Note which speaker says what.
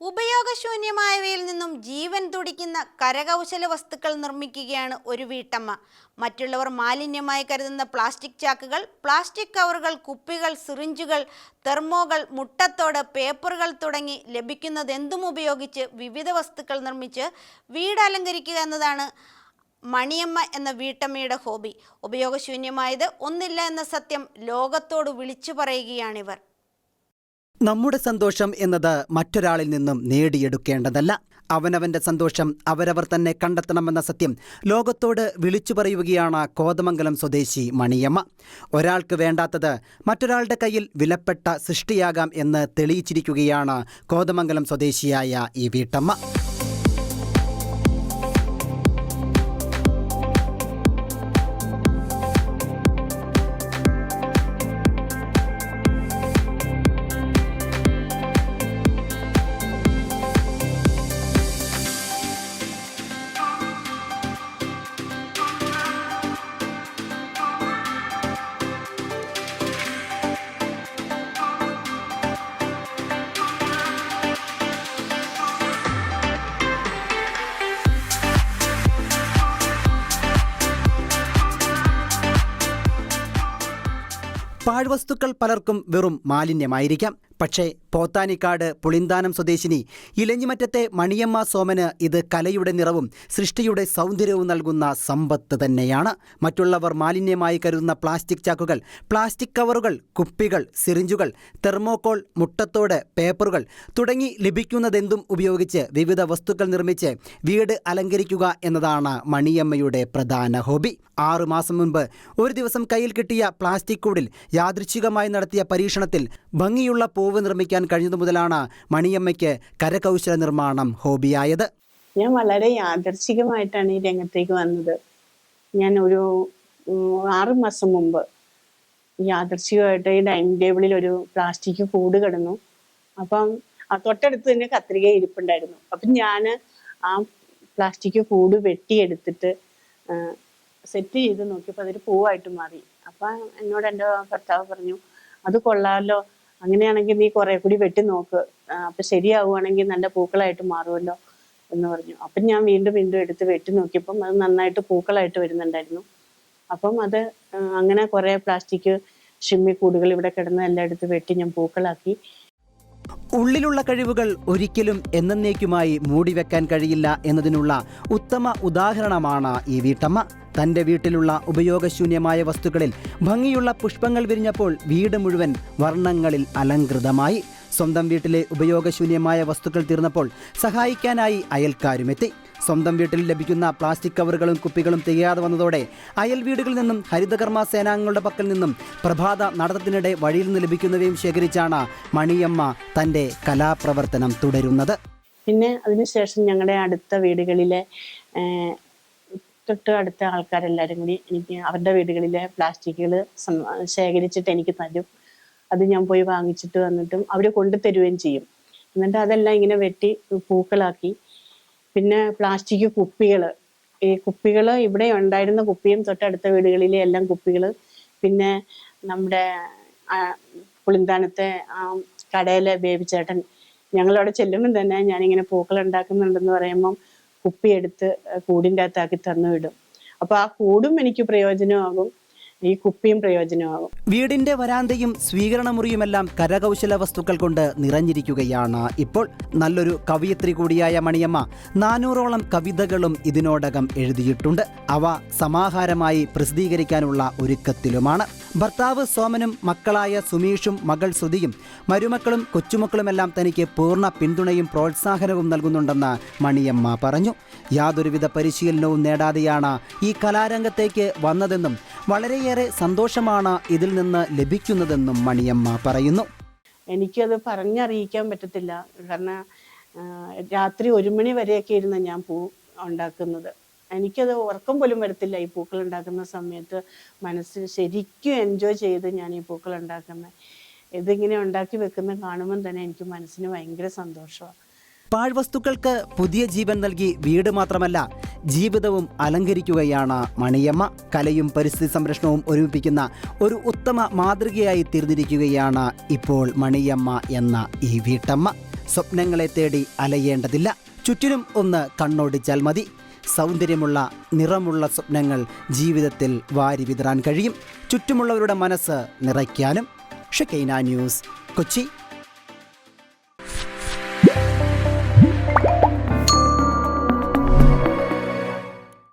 Speaker 1: ഉപയോഗശൂന്യമായവയിൽ നിന്നും ജീവൻ തുടിക്കുന്ന കരകൗശല വസ്തുക്കൾ നിർമ്മിക്കുകയാണ് ഒരു വീട്ടമ്മ. മറ്റുള്ളവർ മാലിന്യമായി കരുതുന്ന പ്ലാസ്റ്റിക് ചാക്കുകൾ പ്ലാസ്റ്റിക് കവറുകൾ കുപ്പികൾ സിറിഞ്ചുകൾ തെർമോകൾ മുട്ടത്തോട് പേപ്പറുകൾ തുടങ്ങി ലഭിക്കുന്നതെന്തും ഉപയോഗിച്ച് വിവിധ വസ്തുക്കൾ നിർമ്മിച്ച് വീട് അലങ്കരിക്കുക എന്നതാണ് മണിയമ്മ എന്ന വീട്ടമ്മയുടെ ഹോബി. ഉപയോഗശൂന്യമായത് ഒന്നില്ല എന്ന സത്യം ലോകത്തോട് വിളിച്ചു പറയുകയാണിവർ
Speaker 2: നമ്മുടെ സന്തോഷം എന്നത് മറ്റൊരാളിൽ നിന്നും നേടിയെടുക്കേണ്ടതല്ല. അവനവന്റെ സന്തോഷം അവരവർ തന്നെ കണ്ടെത്തണമെന്ന സത്യം ലോകത്തോട് വിളിച്ചു പറയുകയാണ് കോതമംഗലം സ്വദേശി മണിയമ്മ. ഒരാൾക്ക് വേണ്ടാത്തത് മറ്റൊരാളുടെ കയ്യിൽ വിലപ്പെട്ട സൃഷ്ടിയാകാം എന്ന് തെളിയിച്ചിരിക്കുകയാണ് കോതമംഗലം സ്വദേശിയായ ഈ വീട്ടമ്മ. പാഴ്വസ്തുക്കൾ പലർക്കും വെറും മാലിന്യമായിരിക്കാം. പക്ഷേ പോത്താനിക്കാട് പുളിന്താനം സ്വദേശിനി ഇലഞ്ഞിമറ്റത്തെ മണിയമ്മ സോമന് ഇത് കലയുടെ നിറവും സൃഷ്ടിയുടെ സൗന്ദര്യവും നൽകുന്ന സമ്പത്ത് തന്നെയാണ്. മറ്റുള്ളവർ മാലിന്യമായി കരുതുന്ന പ്ലാസ്റ്റിക് ചാക്കുകൾ പ്ലാസ്റ്റിക് കവറുകൾ കുപ്പികൾ സിറിഞ്ചുകൾ തെർമോകോൾ മുട്ടത്തോട് പേപ്പറുകൾ തുടങ്ങി ലഭിക്കുന്നതെന്തും ഉപയോഗിച്ച് വിവിധ വസ്തുക്കൾ നിർമ്മിച്ച് വീട് അലങ്കരിക്കുക എന്നതാണ് മണിയമ്മയുടെ പ്രധാന ഹോബി. ആറു മാസം മുൻപ് ഒരു ദിവസം കയ്യിൽ കിട്ടിയ പ്ലാസ്റ്റിക് കൂടിൽ യാദൃച്ഛികമായി നടത്തിയ പരീക്ഷണത്തിൽ ഭംഗിയുള്ള പൂവ് നിർമ്മിക്കാൻ കഴിഞ്ഞതു മുതലാണ് മണിയമ്മയ്ക്ക് കരകൗശല നിർമ്മാണം ഹോബിയായത്.
Speaker 3: ഞാൻ വളരെ യാദർച്ഛികമായിട്ടാണ് ഈ രംഗത്തേക്ക് വന്നത്. ഞാൻ ഒരു ആറ് മാസം മുമ്പ് യാദർച്ഛികമായിട്ട് ഈ ഡൈനിങ് ടേബിളിൽ ഒരു പ്ലാസ്റ്റിക് കൂട് കിടന്നു. അപ്പം തൊട്ടടുത്ത് തന്നെ കത്രിക ഇരിപ്പുണ്ടായിരുന്നു. അപ്പം ഞാൻ ആ പ്ലാസ്റ്റിക് കൂട് വെട്ടിയെടുത്തിട്ട് സെറ്റ് ചെയ്ത് നോക്കിയപ്പോൾ അതൊരു പൂവായിട്ട് മാറി. അപ്പം എന്നോട് എന്റെ ഭർത്താവ് പറഞ്ഞു അത് കൊള്ളാമല്ലോ അങ്ങനെയാണെങ്കിൽ നീ കുറെ കൂടി വെട്ടി നോക്ക്. അപ്പൊ ശരിയാവുകയാണെങ്കിൽ നല്ല പൂക്കളായിട്ട് മാറുമല്ലോ എന്ന് പറഞ്ഞു. അപ്പം ഞാൻ വീണ്ടും വീണ്ടും എടുത്ത് വെട്ടി നോക്കിയപ്പം അത് നന്നായിട്ട് പൂക്കളായിട്ട് വരുന്നുണ്ടായിരുന്നു. അപ്പം അത് അങ്ങനെ കുറെ പ്ലാസ്റ്റിക് ഷിമ്മി കൂടുകൾ ഇവിടെ കിടന്ന് എല്ലാം എടുത്ത് വെട്ടി ഞാൻ പൂക്കളാക്കി.
Speaker 2: ഉള്ളിലുള്ള കഴിവുകൾ ഒരിക്കലും എന്നേക്കുമായി മൂടിവെക്കാൻ കഴിയില്ല എന്നതിനുള്ള ഉത്തമ ഉദാഹരണമാണ് ഈ വീട്ടമ്മ. തന്റെ വീട്ടിലുള്ള ഉപയോഗശൂന്യമായ വസ്തുക്കളിൽ ഭംഗിയുള്ള പുഷ്പങ്ങൾ വിരിഞ്ഞപ്പോൾ വീട് മുഴുവൻ വർണങ്ങളിൽ അലങ്കൃതമായി. സ്വന്തം വീട്ടിലെ ഉപയോഗശൂന്യമായ വസ്തുക്കൾ തീർന്നപ്പോൾ സഹായിക്കാനായി അയൽക്കാരുമെത്തി. സ്വന്തം വീട്ടിൽ ലഭിക്കുന്ന പ്ലാസ്റ്റിക് കവറുകളും കുപ്പികളും തികയാതെ വന്നതോടെ അയൽ വീടുകളിൽ നിന്നും ഹരിതകർമ്മ സേനാംഗങ്ങളുടെ പക്കൽ നിന്നും പ്രഭാത നടത്തത്തിനിടെ വഴിയിൽ നിന്ന് ലഭിക്കുന്നവയും ശേഖരിച്ചാണ് മണിയമ്മ തന്റെ കലാപ്രവർത്തനം തുടരുന്നത്.
Speaker 3: പിന്നെ അതിനുശേഷം ഞങ്ങളുടെ അടുത്ത വീടുകളിലെ തൊട്ട് അടുത്ത ആൾക്കാരെല്ലാവരും കൂടി എനിക്ക് അവരുടെ വീടുകളിലെ പ്ലാസ്റ്റിക്കുകൾ ശേഖരിച്ചിട്ട് എനിക്ക് തരും. അത് ഞാൻ പോയി വാങ്ങിച്ചിട്ട് വന്നിട്ടും അവർ കൊണ്ടു തരുകയും ചെയ്യും. എന്നിട്ട് അതെല്ലാം ഇങ്ങനെ വെട്ടി പൂക്കളാക്കി. പിന്നെ പ്ലാസ്റ്റിക് കുപ്പികൾ. ഈ കുപ്പികൾ ഇവിടെ ഉണ്ടായിരുന്ന കുപ്പിയും തൊട്ടടുത്ത വീടുകളിലെ എല്ലാം കുപ്പികൾ. പിന്നെ നമ്മുടെ പുളിന്താനത്തെ ആ കടയിലെ ബേബിച്ചേട്ടൻ ഞങ്ങളവിടെ ചെല്ലുമ്പോൾ തന്നെ ഞാനിങ്ങനെ പൂക്കൾ ഉണ്ടാക്കുന്നുണ്ടെന്ന് പറയുമ്പം കുപ്പി എടുത്ത് കൂടിന്റെ അകത്താക്കി തന്നു വിടും. അപ്പൊ ആ കൂടും എനിക്ക് പ്രയോജനമാകും. ഈ കുപ്പിയും പ്രയോജനമാകും.
Speaker 2: വീടിന്റെ വരാന്തയും സ്വീകരണ മുറിയുമെല്ലാം കരകൗശല വസ്തുക്കൾ കൊണ്ട് നിറഞ്ഞിരിക്കുകയാണ്. ഇപ്പോൾ നല്ലൊരു കവിയത്രി കൂടിയായ മണിയമ്മ നാനൂറോളം കവിതകളും ഇതിനോടകം എഴുതിയിട്ടുണ്ട്. അവ സമാഹാരമായി പ്രസിദ്ധീകരിക്കാനുള്ള ഒരുക്കത്തിലുമാണ്. ഭർത്താവ് സോമനും മക്കളായ സുമീഷും മകൾ ശ്രുതിയും മരുമക്കളും കൊച്ചുമക്കളുമെല്ലാം തനിക്ക് പൂർണ പിന്തുണയും പ്രോത്സാഹനവും നൽകുന്നുണ്ടെന്ന് മണിയമ്മ പറഞ്ഞു. യാതൊരുവിധ പരിശീലനവും നേടാതെയാണ് ഈ കലാരംഗത്തേക്ക് വന്നതെന്നും വളരെയേറെ സന്തോഷമാണ് ഇതിൽ നിന്ന് ലഭിക്കുന്നതെന്നും മണിയമ്മ പറയുന്നു.
Speaker 3: എനിക്കത് പറഞ്ഞറിയിക്കാൻ പറ്റത്തില്ല. കാരണം രാത്രി ഒരു മണി വരെയൊക്കെ ഇരുന്ന് ഞാൻ പൂ ഉണ്ടാക്കുന്നത്. എനിക്കത് ഉറക്കം പോലും വരത്തില്ല ഈ പൂക്കൾ ഉണ്ടാക്കുന്ന സമയത്ത്. മനസ്സിൽ ശരിക്കും എൻജോയ് ചെയ്ത് ഞാൻ ഈ പൂക്കൾ ഉണ്ടാക്കുന്നത് ഇതിങ്ങനെ ഉണ്ടാക്കി വെക്കുന്ന കാണുമ്പോൾ തന്നെ എനിക്ക് മനസ്സിന് ഭയങ്കര സന്തോഷമാണ്
Speaker 2: പാഴ്വസ്തുക്കൾക്ക് പുതിയ ജീവൻ നൽകി വീട് മാത്രമല്ല ജീവിതവും അലങ്കരിക്കുകയാണ് മണിയമ്മ. കലയും പരിസ്ഥിതി സംരക്ഷണവും ഒരുമിപ്പിക്കുന്ന ഒരു ഉത്തമ മാതൃകയായി തീർന്നിരിക്കുകയാണ് ഇപ്പോൾ മണിയമ്മ എന്ന ഈ വീട്ടമ്മ. സ്വപ്നങ്ങളെ തേടി അലയേണ്ടതില്ല. ചുറ്റിനും ഒന്ന് കണ്ണോടിച്ചാൽ മതി. സൗന്ദര്യമുള്ള നിറമുള്ള സ്വപ്നങ്ങൾ ജീവിതത്തിൽ വാരി വിതറാൻ കഴിയും. ചുറ്റുമുള്ളവരുടെ മനസ്സ് നിറയ്ക്കാനും. Shekinah news Kochi.